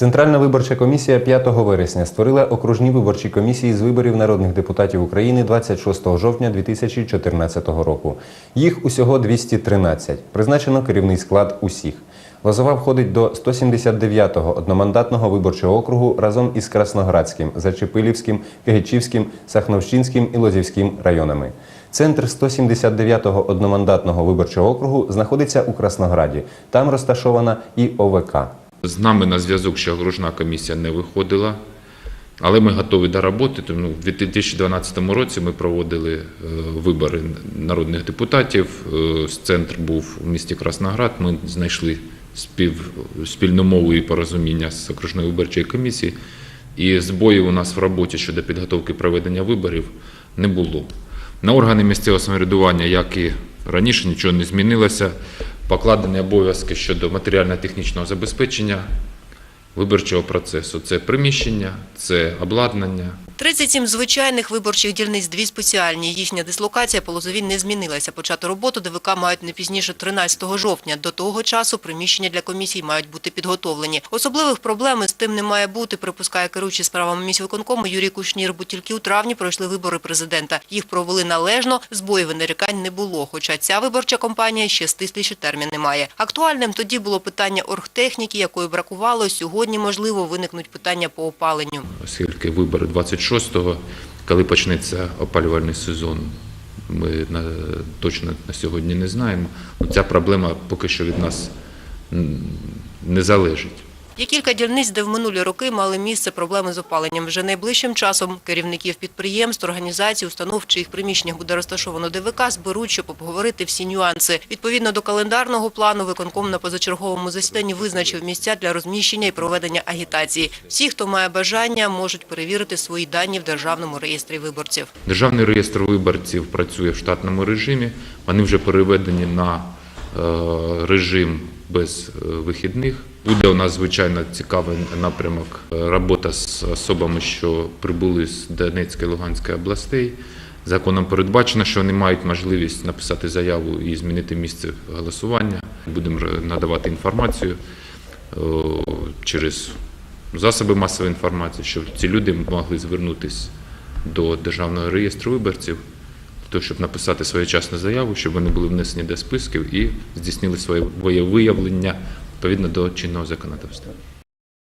Центральна виборча комісія 5 вересня створила окружні виборчі комісії з виборів народних депутатів України 26 жовтня 2014 року. Їх усього 213. Призначено керівний склад усіх. Лозова входить до 179-го одномандатного виборчого округу разом із Красноградським, Зачепилівським, Кигичівським, Сахновщинським і Лозівським районами. Центр 179-го одномандатного виборчого округу знаходиться у Краснограді. Там розташована і ОВК. З нами на зв'язок ще окружна комісія не виходила, але ми готові до роботи. Тому в 2012 році ми проводили е, вибори народних депутатів. Е, Центр був у місті Красноград. Ми знайшли спів, спільну мову і порозуміння з окружною виборчою комісією. І збоїв у нас в роботі щодо підготовки проведення виборів не було. На органи місцевого самоврядування, як і раніше, нічого не змінилося. Покладені обов'язки щодо матеріально-технічного забезпечення виборчого процесу. Це приміщення, це обладнання, 37 звичайних виборчих дільниць, дві спеціальні. Їхня дислокація по Лозові не змінилася. Почати роботу ДВК мають не пізніше 13 жовтня. До того часу приміщення для комісій мають бути підготовлені. Особливих проблем із тим не має бути, припускає керуючий справами міськвиконкому Юрій Кушнір, бо тільки у травні пройшли вибори президента. Їх провели належно, збоїв і нарікань не було. Хоча ця виборча кампанія ще стисліший термін не має. Актуальним тоді було питання оргтехніки, якої бракувало. Сьогодні, можливо, виникнуть питання по опаленню. оскільки вибори 26-го, коли почнеться опалювальний сезон, ми на, точно на сьогодні не знаємо. Ну, Ця проблема поки що від нас не залежить. Є кілька дільниць, де в минулі роки мали місце проблеми з опаленням. Вже найближчим часом керівників підприємств, організацій, установ, чиїх приміщеннях буде розташовано ДВК, зберуть, щоб обговорити всі нюанси. Відповідно до календарного плану, виконком на позачерговому засіданні визначив місця для розміщення і проведення агітації. Всі, хто має бажання, можуть перевірити свої дані в Державному реєстрі виборців. Державний реєстр виборців працює в штатному режимі. Вони вже переведені на е, режим без е, вихідних. Буде у нас звичайно цікавий напрямок е, робота з особами, що прибули з Донецької і Луганської областей. Законом передбачено, що вони мають можливість написати заяву і змінити місце голосування. Будемо надавати інформацію е, через засоби масової інформації, щоб ці люди могли звернутися до Державного реєстру виборців, того, щоб написати своєчасну заяву, щоб вони були внесені до списків і здійснили своє виявлення відповідно до чинного законодавства.